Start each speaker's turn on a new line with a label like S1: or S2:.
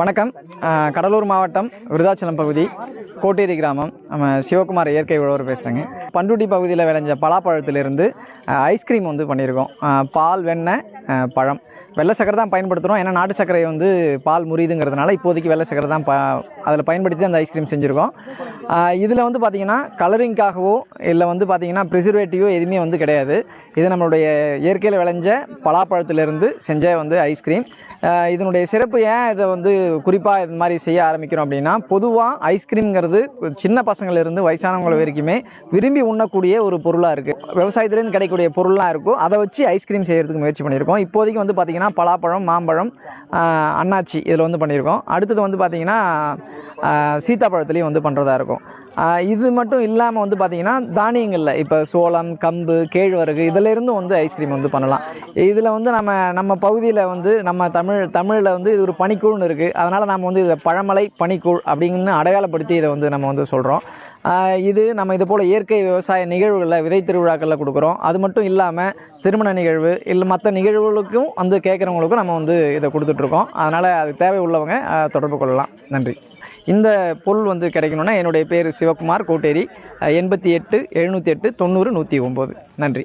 S1: வணக்கம். கடலூர் மாவட்டம் விருதாச்சலம் பகுதி கோட்டேரி கிராமம். நம்ம சிவகுமார் இயற்கை உழவர் பேசுகிறேங்க பண்டுட்டி பகுதியில் விளைஞ்ச பலாப்பழத்திலிருந்து ஐஸ்கிரீம் வந்து பண்ணியிருக்கோம். பால் வெண்ணெய் பழம். வெள்ளை சக்கரை தான் பயன்படுத்துகிறோம் ஏன்னா நாட்டு சர்க்கரை வந்து பால் முறியுதுங்கிறதுனால இப்போதைக்கு வெள்ளை சக்கரை தான் ப அதில் பயன்படுத்தி அந்த ஐஸ்கிரீம் செஞ்சுருக்கோம். இதில் வந்து பார்த்திங்கன்னா கலரிங்காகவோ இல்லை வந்து பார்த்திங்கன்னா ப்ரிசர்வேட்டிவோ எதுவுமே வந்து கிடையாது. இது நம்மளுடைய இயற்கையில் விளைஞ்ச பலாப்பழத்திலிருந்து செஞ்ச வந்து ஐஸ்கிரீம் இதனுடைய சிறப்பு ஏன் இதை வந்து குறிப்பாக இது மாதிரி செய்ய ஆரம்பிக்கிறோம் அப்படின்னா பொதுவாக ஐஸ்கிரீம்ங்கிறது சின்ன பசங்கள்லேருந்து வயசானவங்க வரைக்குமே விரும்பி உண்ணக்கூடிய ஒரு பொருளாக இருக்குது விவசாயத்துலேருந்து கிடைக்கக்கூடிய பொருளாக இருக்கும். அதை வச்சு ஐஸ்கிரீம் செய்கிறதுக்கு முயற்சி பண்ணியிருக்கோம். இப்போதைக்கு வந்து பார்த்திங்கன்னா பலாப்பழம் மாம்பழம் அண்ணாச்சி அன்னாச்சி இதில் வந்து பண்ணியிருக்கோம். அடுத்தது வந்து பார்த்திங்கன்னா சீத்தாப்பழத்துலேயும் வந்து பண்ணுறதா இருக்கும். இது மட்டும் இல்லாமல் வந்து பார்த்திங்கன்னா தானியங்களில் இப்போ சோளம் கம்பு கேழ்வரகு இதிலேருந்தும் வந்து ஐஸ்கிரீம் வந்து பண்ணலாம். இதில் வந்து நம்ம நம்ம பகுதியில் வந்து நம்ம தமிழ் தமிழ் தமிழில் வந்து இது ஒரு பனிக்கூழ்னு இருக்குது அதனால் நம்ம வந்து இதை பழமலை பனிக்கூழ் அப்படின்னு அடையாளப்படுத்தி இதை வந்து நம்ம வந்து சொல்கிறோம் இது நம்ம இது போல் இயற்கை விவசாய நிகழ்வுகளில் விதை திருவிழாக்களில் கொடுக்குறோம். அது மட்டும் இல்லாமல் திருமண நிகழ்வு இல்லை மற்ற நிகழ்வுகளுக்கும் வந்து கேட்குறவங்களுக்கும் நம்ம வந்து இதை கொடுத்துட்ருக்கோம் அதனால் அது தேவை உள்ளவங்க தொடர்பு கொள்ளலாம். நன்றி. இந்த பொருள் வந்து கிடைக்கணும்னா என்னுடைய பேர் சிவகுமார் கோட்டேரி எண்பத்தி எட்டு எழுநூற்றி எட்டு தொண்ணூறு நூற்றி ஒம்பது. நன்றி.